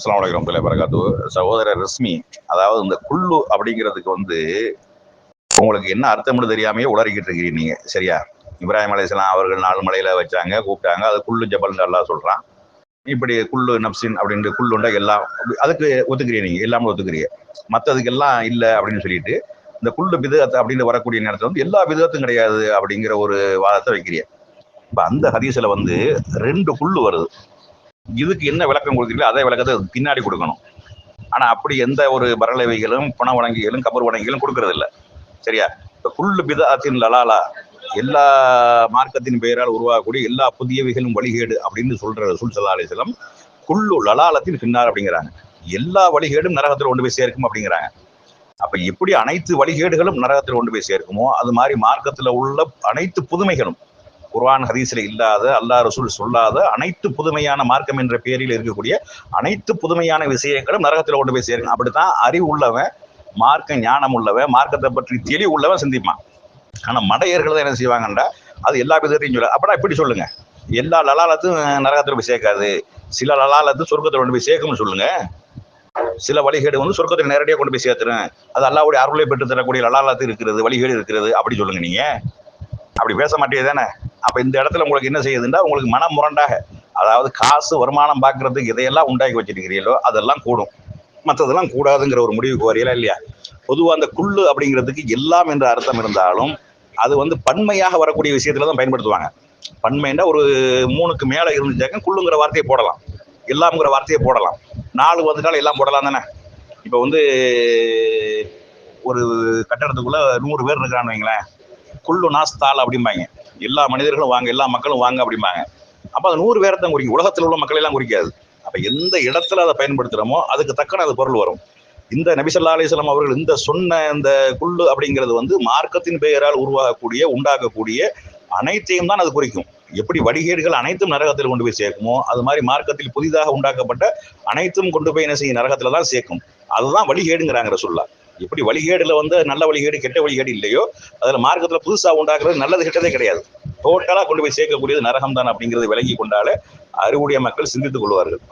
அஸ்லாம் வலைக்கம் வரகாத்து சகோதரர் ரஷ்மி அதாவது இந்த குள்ளு அப்படிங்கிறதுக்கு வந்து உங்களுக்கு என்ன அர்த்தம்னு தெரியாமையே உளறிக்கிட்டு இருக்கிறீங்க நீங்க. சரியா? இப்ராஹிம் அலையாம் அவர்கள் நாலு மலையில வச்சாங்க கூப்பிட்டாங்க. அது குள்ளு ஜபல் நல்லா சொல்றான். இப்படி குள்ளு நப்சின் அப்படின்ட்டு குள்ளுண்டா எல்லாம் அதுக்கு ஒத்துக்கிறீங்க நீங்க எல்லாமே ஒத்துக்கிறீங்க. மற்றதுக்கு எல்லாம் இல்லை அப்படின்னு சொல்லிட்டு இந்த குள்ளு விதத்து அப்படின்னு வரக்கூடிய நேரத்தில் வந்து எல்லா விதத்தும் கிடையாது அப்படிங்கிற ஒரு வாதத்தை வைக்கிறீங்க. இப்போ அந்த ஹதீஸில் வந்து ரெண்டு குள்ளு வருது. இதுக்கு என்ன விளக்கம் கொடுக்குறீங்களோ அதே விளக்கத்தை பின்னாடி கொடுக்கணும். ஆனால் அப்படி எந்த ஒரு வரலவைகளும் பண வணங்கிகளும் கபர் வணங்கிகளும் கொடுக்கறதில்ல சரியா? இப்போ குள்ளு பிதாத்தின் லலாலா எல்லா மார்க்கத்தின் பெயரால் உருவாகக்கூடிய எல்லா புதியவைகளும் வழிகேடு அப்படின்னு சொல்ற ரசூல் சல்லா அலிஸ்லம் குள்ளு லலாலத்தின் பின்னார் அப்படிங்கிறாங்க. எல்லா வழிகேடும் நரகத்தில் கொண்டு போய் சேர்க்கும் அப்படிங்கிறாங்க. அப்ப எப்படி அனைத்து வழிகேடுகளும் நரகத்தில் கொண்டு போய் சேர்க்குமோ? அது மாதிரி மார்க்கத்தில் உள்ள அனைத்து புதுமைகளும் குர்ஆன் ஹதீஸில் இல்லாத அல்லாஹ் ரசூல் சொல்லாத அனைத்து புதுமையான மார்க்கம் என்ற பெயரில் இருக்கக்கூடிய அனைத்து புதுமையான விஷயங்களும் நரகத்தில் கொண்டு போய் சேருங்க அப்படித்தான் அறிவு உள்ளவன் மார்க்க ஞானம் உள்ளவன் மார்க்கத்தை பற்றி தெளிவு உள்ளவன் சிந்திப்பான். ஆனால் மடையர்கள் தான் என்ன செய்வாங்கன்றா? அது எல்லா விதத்தையும் சொல்ல அப்படின்னா இப்படி சொல்லுங்க. எல்லா லலாலத்தும் நரகத்தில் போய் சேர்க்காது. சில லலாலத்து சொர்க்கத்தில் கொண்டு போய் சேர்க்கும்னு சொல்லுங்க. சில வழிகேடு வந்து சொர்க்கத்தில் நேரடியாக கொண்டு போய் சேர்த்துரும் அது அல்லாவுடைய அருளை பெற்று தரக்கூடிய லலாலத்து இருக்கிறது வழிகேடு இருக்கிறது அப்படி சொல்லுங்க நீங்க. அப்படி பேச மாட்டே தானே? அப்போ இந்த இடத்துல உங்களுக்கு என்ன செய்யுதுன்னா உங்களுக்கு மனம் முரண்டாக அதாவது காசு வருமானம் பார்க்கறதுக்கு இதையெல்லாம் உண்டாக்கி வச்சிருக்கிறீங்களோ அதெல்லாம் கூடும். மற்றதெல்லாம் கூடாதுங்கிற ஒரு முடிவுக்கு வரையில இல்லையா? பொதுவாக அந்த குள்ளு அப்படிங்கிறதுக்கு எல்லாம் என்ற அர்த்தம் இருந்தாலும் அது வந்து பன்மையாக வரக்கூடிய விஷயத்துல தான் பயன்படுத்துவாங்க. பன்மைன்னா ஒரு மூணுக்கு மேலே இருந்துச்சாக்க குள்ளுங்கிற வார்த்தையை போடலாம். எல்லாம்ங்கிற வார்த்தையை போடலாம். நாலு வந்துட்டாலும் எல்லாம் போடலாம் தானே? இப்போ வந்து ஒரு கட்டடத்துக்குள்ள நூறு பேர் இருக்கிறான்னு வைங்களேன். குள்ளு நாஸ்தால் அப்படிம்பாங்க. எல்லா மனிதர்களும் வாங்க எல்லா மக்களும் வாங்க அப்படிம்பாங்க. அப்போ அது நூறு பேரை தான் குறிக்கும். உலகத்தில் உள்ள மக்கள் எல்லாம் குறிக்காது. அப்போ எந்த இடத்துல அதை பயன்படுத்துகிறோமோ அதுக்கு தக்கன அது பொருள் வரும். இந்த நபிசல்லா அலிஸ்லாம் அவர்கள் இந்த சொன்ன இந்த குள்ளு அப்படிங்கிறது வந்து மார்க்கத்தின் பெயரால் உருவாகக்கூடிய உண்டாக்கக்கூடிய அனைத்தையும் தான் அது குறிக்கும். எப்படி வடிகேடுகள் அனைத்தும் நரகத்தில் கொண்டு போய் சேர்க்குமோ அது மாதிரி மார்க்கத்தில் புதிதாக உண்டாக்கப்பட்ட அனைத்தும் கொண்டு போய் என்ன செய்யும்? நரகத்தில் தான் சேர்க்கும். அதுதான் வழிகேடுங்கிறாங்கிற சொல்லா எப்படி வழிகேடுல வந்து நல்ல வழிகேடு கெட்ட வழிகேடு இல்லையோ அதில் மார்க்கத்தில் புதுசாக உண்டாக்குறது நல்லது கெட்டதே கிடையாது. டோட்டலாக கொண்டு போய் சேர்க்கக்கூடியது நரகம் தான் அப்படிங்கிறது விளங்கி கொண்டாலே அறிவுடைய மக்கள் சிந்தித்துக் கொள்வார்கள்.